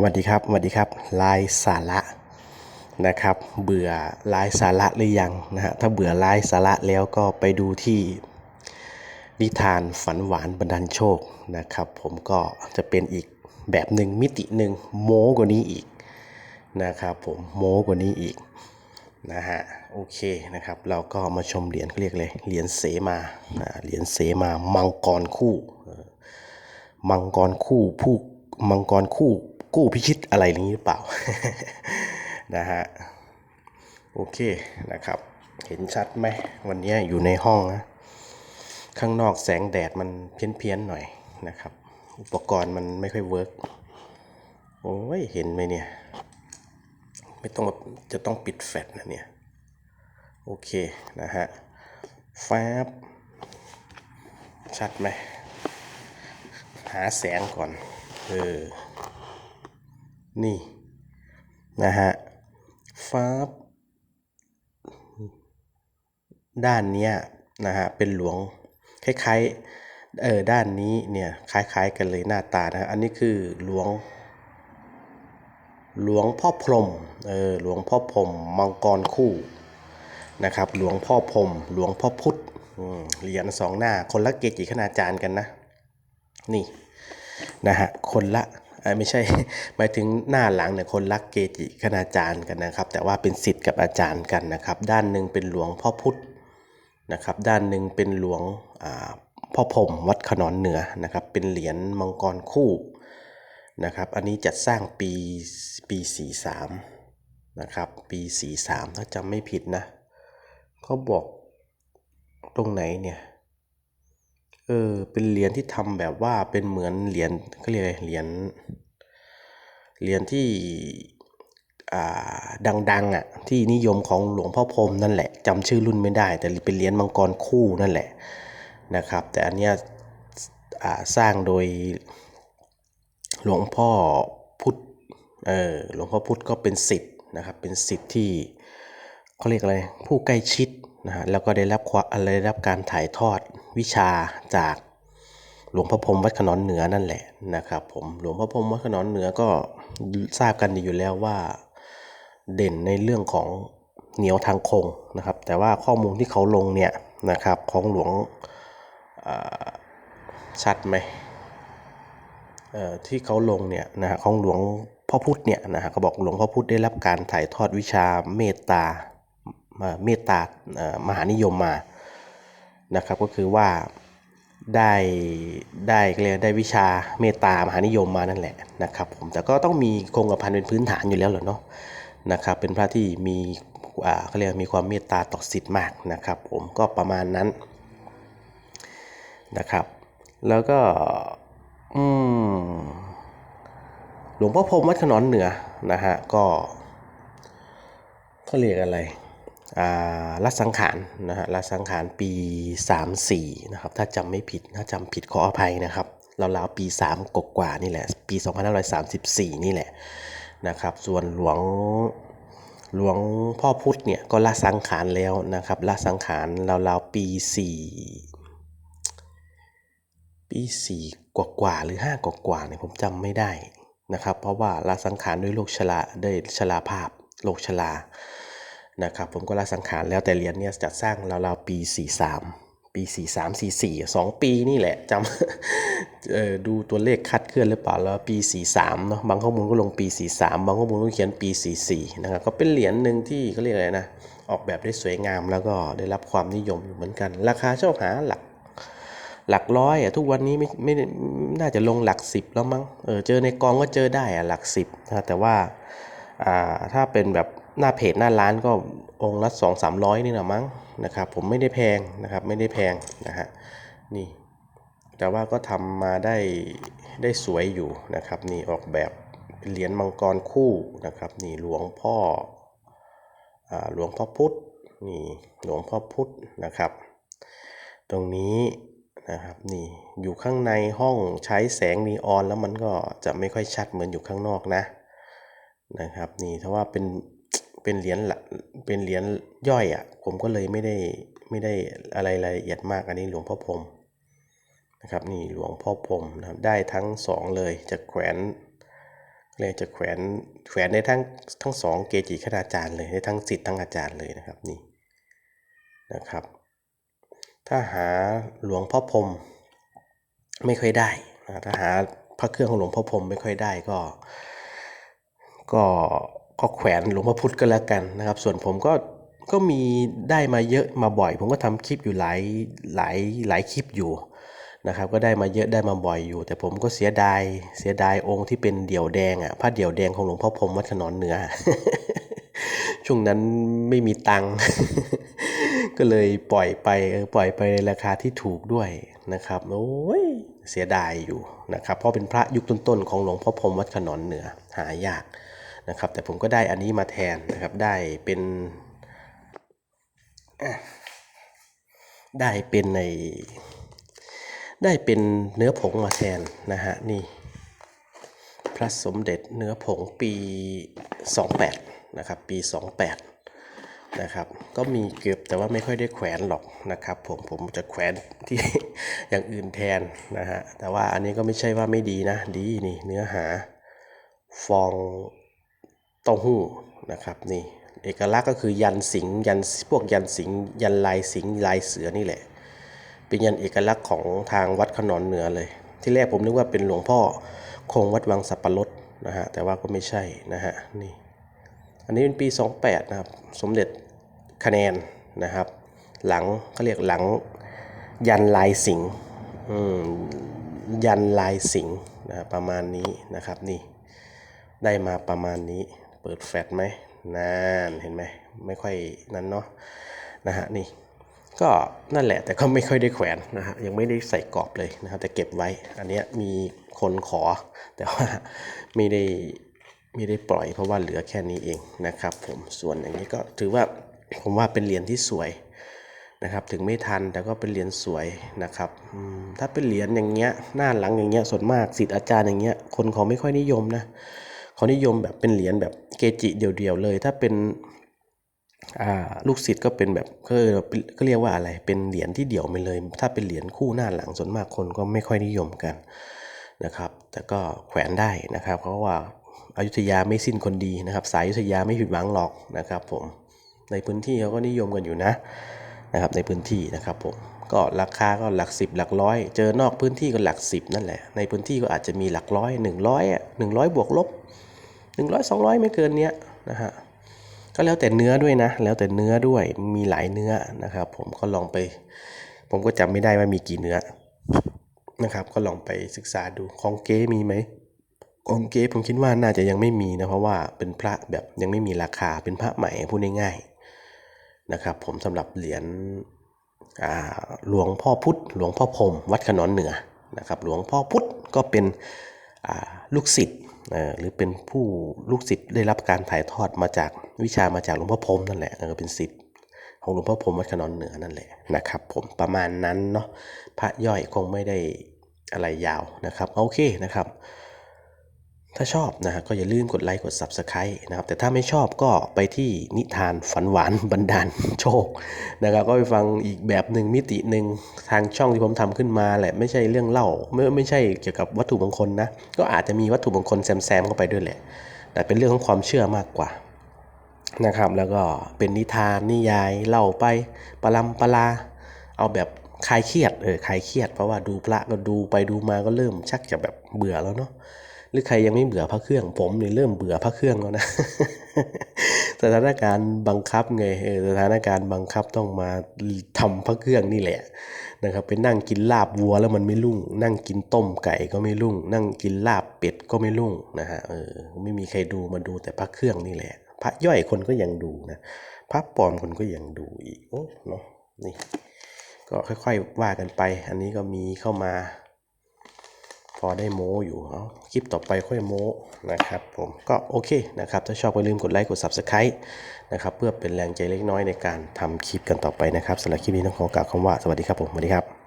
สวัสดีครับสวัสดีครับลายสาระนะครับ เบื่อลายสาระหรือยังนะฮะถ้าเบื่อลายสาระแล้วก็ไปดูที่นิทานฝันหวานบันดาลโชคนะครับ ผมก็จะเป็นอีกแบบหนึ่งมิติหนึ่งโม้กว่านี้อีกนะครับผมโม้กว่านี้อีกนะฮะโอเคนะครับ เราก็มาชมเหรียญเขาเรียกเลยเหรียญเสมาเหรียญเสมามังกรคู่ มังกรคู่ผู้มังกรคู่ กู้พิชิตอะไรนี้หรือเปล่านะฮะโอเคนะครับ เห็นชัดไหมวันนี้อยู่ในห้องนะข้างนอกแสงแดดมันเพี้ยนๆหน่อยนะครับ อุปกรณ์มันไม่ค่อยเวิร์กโอ้ยเห็นไหมเนี่ย ไม่ต้องจะต้องปิดแฟลชนะเนี่ย โอเคนะฮะแฟบชัดไหมหาแสงก่อน เออ นี่นะฮะฟ้าด้านเนี้ยนะฮะเป็นหลวงคล้ายๆเออด้านนี้เนี่ยคล้ายๆกันเลยหน้าตานะฮะอันนี้คือหลวง หลวงพ่อพรมเออหลวงพ่อพรมมังกรคู่นะครับหลวงพ่อพรมหลวงพ่อพุธเหรียญสองหน้าคนละเกจิคณาจารย์กันนะ นี่นะฮะคนละ ไม่ใช่หมายถึงหน้าหลังเนี่ยคนรักเกจิคณาจารย์กันนะครับ แต่ว่าเป็นศิษย์กับอาจารย์กันนะครับ ด้านหนึ่งเป็นหลวงพ่อพุธนะครับ ด้านหนึ่งเป็นหลวงพ่อพรมวัดขนอนเหนือนะครับ เป็นเหรียญมังกรคู่นะครับ อันนี้จัดสร้างปีปี43นะครับปี43ถ้าจำไม่ผิดนะเขาบอกตรงไหนเนี่ย เออ เป็นเหรียญที่ทำแบบว่าเป็นเหมือนเหรียญเขาเรียกอะไรเหรียญเหรียญที่อ่าดังๆอะที่นิยมของหลวงพ่อพรมนั่นแหละจำชื่อรุ่นไม่ได้ แต่เป็นเหรียญมังกรคู่นั่นแหละนะครับ แต่อันเนี้ยอ่าสร้างโดยหลวงพ่อพุทธเออหลวงพ่อพุทธก็เป็นศิษย์นะครับเป็นศิษย์ที่เขาเรียกอะไรผู้ใกล้ชิด นะฮะแล้วก็ได้รับควอะไรได้รับการถ่ายทอดวิชาจากหลวงพ่อพรมวัดขนอนเหนือนั่นแหละนะครับผมหลวงพ่อพรมวัดขนอนเหนือก็ทราบกันดีอยู่แล้วว่าเด่นในเรื่องของเหนียวทางคงนะครับ แต่ว่าข้อมูลที่เขาลงเนี่ยนะครับของหลวงชัดไหมที่เขาลงเนี่ยนะฮะของหลวงพ่อพุธเนี่ยนะฮะเขาบอกหลวงพ่อพุธได้รับการถ่ายทอดวิชาเมตตา เมตตามหานิยมมานะครับ ก็คือว่าได้ได้เรียกได้วิชาเมตตามหานิยมมานั่นแหละนะครับผมแต่ก็ต้องมีคงกระพันเป็นพื้นฐานอยู่แล้วเหรอเนาะนะครับ เป็นพระที่มีเขาเรียกมีความเมตตาต่อสิทธิ์มากนะครับ ผมก็ประมาณนั้นนะครับ แล้วก็อืมหลวงพ่อพรมวัดขนอนเหนือนะฮะก็เขาเรียกอะไร รัสังขารนะฮะรัสังขารปี 34นะครับถ้าจำไม่ผิดถ้าจำผิดขออภัยนะครับราวๆปี 3 กกว่านี่แหละ ปี 2534 นี่แหละนะครับ ส่วนหลวงหลวงพ่อพุธเนี่ยก็ละสังขารแล้วนะครับละสังขารราวๆปี 4 ปีสี่กว่ากว่าหรือห้ากว่ากว่าเนี่ยผมจำไม่ได้นะครับ เพราะว่าลาสังขารด้วยโรคชราด้วยชราภาพโรคชรา นะครับผมก็ลาสังขารแล้วแต่เหรียญเนี่ยจัดสร้างราวๆปี 43 ปี 43 44 2 ปีนี่แหละจำดูตัวเลขคัดเคลื่อนหรือเปล่าแล้วปี 43เนาะบางข้อมูลก็ลงปี 43 บางข้อมูลก็เขียนปี 44 นะครับก็เป็นเหรียญหนึ่งที่เขาเรียกอะไรนะออกแบบได้สวยงามแล้วก็ได้รับความนิยมอยู่เหมือนกัน ราคาเช่าหาหลักหลักร้อยอะทุกวันนี้ไม่ไม่น่าจะลงหลักสิบแล้วมั้งเออเจอในกองก็เจอได้อะหลักสิบนะแต่ว่า ถ้าเป็นแบบหน้าเพจหน้าร้านก็องค์ละสองสามร้อยนี่นะมั้งนะครับ ผมไม่ได้แพงนะครับไม่ได้แพงนะฮะนี่ แต่ว่าก็ทำมาได้ได้สวยอยู่นะครับนี่ออกแบบเหรียญมังกรคู่นะครับนี่หลวงพ่ออหลวงพ่อพุธนี่หลวงพ่อพุธนะครับ ตรงนี้นะครับนี่อยู่ข้างในห้องใช้แสงนีออนแล้วมันก็จะไม่ค่อยชัดเหมือนอยู่ข้างนอกนะ นะครับนี่ถ้าว่าเป็นเป็นเหรียญละเป็นเหรียญย่อยอะ่ะผมก็เลยไม่ได้ไม่ได้อะไรรายละเอียดมากอันนี้หลวงพ่อพรมนะครับนี่หลวงพ่อพรมนะครับได้ทั้งสองเลยจะแขวนเลยจะแขวนแขวนได้ทั้งทั้งสองเกจิคณาจารย์เลยได้ทั้งสิทธิ์ทั้งอาจารย์เลยนะครับนี่นะครับ ถ้าหาหลวงพ่อพรมไม่ค่อยได้นะถ้าหาพระเครื่องของหลวงพ่อพรมไม่ค่อยได้ก็ ก็ก็แขวนหลวงพ่อพุธก็แล้วกันนะครับ ส่วนผมก็ก็มีได้มาเยอะมาบ่อย ผมก็ทำคลิปอยู่หลายหลายหลายคลิปอยู่นะครับ ก็ได้มาเยอะได้มาบ่อยอยู่ แต่ผมก็เสียดายเสียดายองค์ที่เป็นเดี่ยวแดงอะผ้าเดี่ยวแดงของหลวงพ่อพรมวัดขนอนเหนือ ช่วงนั้นไม่มีตังค์ก็เลยปล่อยไปเออปล่อยไปในราคาที่ถูกด้วยนะครับโอ้ยเสียดายอยู่นะครับ เพราะเป็นพระยุคต้นๆของหลวงพ่อพรมวัดขนอนเหนือหายาก นะครับ แต่ผมก็ได้อันนี้มาแทนนะครับ ได้เป็นได้เป็นในได้เป็นเนื้อผงมาแทนนะฮะนี่ พระสมเด็จเนื้อผงปี 28 นะครับ ปี 28 นะครับ ก็มีเก็บแต่ว่าไม่ค่อยได้แขวนหรอกนะครับ ผมผมจะแขวนที่อย่างอื่นแทนนะฮะแต่ว่าอันนี้ก็ไม่ใช่ว่าไม่ดีนะ ดีนี่เนื้อหาฟอง เต้าหู้นะครับนี่เอกลักษณ์ก็คือยันสิงยันพวกยันสิงยันลายสิงลายเสือนี่แหละ เป็นยันเอกลักษณ์ของทางวัดขนอนเหนือเลย ที่แรกผมนึกว่าเป็นหลวงพ่อคงวัดวังสับปะรดนะฮะแต่ว่าก็ไม่ใช่นะฮะนี่อันนี้เป็นปี 28 นะครับ สมเด็จคะแนนนะครับ หลังเขาเรียกหลังยันลายสิงยันลายสิงนะประมาณนี้นะครับนี่ได้มาประมาณนี้ เปิดแฟลชไหมนานเห็นไหมไม่ค่อยนั้นเนาะนะฮะนี่ก็นั่นแหละแต่ก็ไม่ค่อยได้แขวนนะฮะยังไม่ได้ใส่กรอบเลยนะครับแต่เก็บไว้อันเนี้ยมีคนขอ แต่ว่าไม่ได้ไม่ได้ปล่อยเพราะว่าเหลือแค่นี้เองนะครับ ผมส่วนอย่างนี้ก็ถือว่าผมว่าเป็นเหรียญที่สวยนะครับ ถึงไม่ทันแต่ก็เป็นเหรียญสวยนะครับถ้าเป็นเหรียญอย่างเงี้ยหน้าหลังอย่างเงี้ยส่วนมากสิทธิ์อาจารย์อย่างเงี้ยคนเขาไม่ค่อยนิยมนะ เขานิยมแบบเป็นเหรียญแบบเกจิเดี่ยวๆเลย ถ้าเป็นลูกศิษย์ก็เป็นแบบก็ก็เรียกว่าอะไรเป็นเหรียญที่เดี่ยวไปเลย ถ้าเป็นเหรียญคู่หน้าหลังส่วนมากคนก็ไม่ค่อยนิยมกันนะครับ แต่ก็แขวนได้นะครับ เพราะว่าอายุทยาไม่สิ้นคนดีนะครับ สายอยุทยาไม่ผิดหวังหรอกนะครับ ผมในพื้นที่เขาก็นิยมกันอยู่นะนะครับ ในพื้นที่นะครับผมก็ราคาก็หลักสิบหลักร้อย เจอนอกพื้นที่ก็หลักสิบนั่นแหละในพื้นที่ก็อาจจะมีหลักร้อยหนึ่งร้อยอะหนึ่งร้อยบวกลบ หนึ่งร้อยสองร้อยไม่เกินเนี้ยนะฮะก็แล้วแต่เนื้อด้วยนะ แล้วแต่เนื้อด้วยมีหลายเนื้อนะครับ ผมก็ลองไป ผมก็จำไม่ได้ว่ามีกี่เนื้อนะครับ ก็ลองไปศึกษาดูของเก๊มีไหมของเก๊ผมคิดว่าน่าจะยังไม่มีนะเพราะว่าเป็นพระแบบยังไม่มีราคาเป็นพระใหม่พูดง่ายๆนะครับ ผมสำหรับเหรียญหลวงพ่อพุธหลวงพ่อพรมวัดขนอนเหนือนะครับ หลวงพ่อพุธก็เป็นลูกศิษย์ หรือเป็นผู้ลูกศิษย์ได้รับการถ่ายทอดมาจากวิชามาจากหลวงพ่อพรมนั่นแหละเป็นศิษย์ของหลวงพ่อพรมวัดขนอนเหนือนั่นแหละนะครับ ผมประมาณนั้นเนาะพระย่อยคงไม่ได้อะไรยาวนะครับโอเคนะครับ ถ้าชอบนะฮะก็อย่าลืมกดไลค์กด Subscribe นะครับแต่ถ้าไม่ชอบก็ไปที่นิทานฝันหวานบันดาลโชคนะครับก็ไปฟังอีกแบบหนึ่งมิติหนึ่งทางช่องที่ผมทำขึ้นมาแหละไม่ใช่เรื่องเล่าไม่ไม่ใช่เกี่ยวกับวัตถุมงคลนะก็อาจจะมีวัตถุมงคลแซมๆเข้าไปด้วยแหละ แต่เป็นเรื่องของความเชื่อมากกว่านะครับแล้วก็เป็นนิทานนิยายเล่าไปปลำปลาเอาแบบคลายเครียดเออคลายเครียดเพราะว่าดูพระก็ดูไปดูมาก็เริ่มชักจะแบบเบื่อแล้วเนาะ หรือใครยังไม่เบื่อพระเครื่อง ผมเนี่ยเริ่มเบื่อพระเครื่องแล้วนะสถานการณ์บังคับไงสถานการณ์บังคับต้องมาทำพระเครื่องนี่แหละนะครับไปนั่งกินลาบวัวแล้วมันไม่รุ่ง นั่งกินต้มไก่ก็ไม่รุ่ง นั่งกินลาบเป็ดก็ไม่รุ่งนะฮะเออไม่มีใครดูมาดูแต่พระเครื่องนี่แหละ พระย่อยคนก็ยังดูนะพระปลอมคนก็ยังดูอีกโอ้เนาะนี่ก็ค่อยๆว่ากันไป อันนี้ก็มีเข้ามา พอได้โม้อยู่เอาคลิปต่อไปค่อยโม้นะครับผมก็โอเคนะครับ ถ้าชอบก็ลืมกดไลค์กด Subscribe นะครับเพื่อเป็นแรงใจเล็กน้อยในการทำคลิปกันต่อไปนะครับสำหรับคลิปนี้ต้องขอกล่าวคำว่าสวัสดีครับผมสวัสดีครับ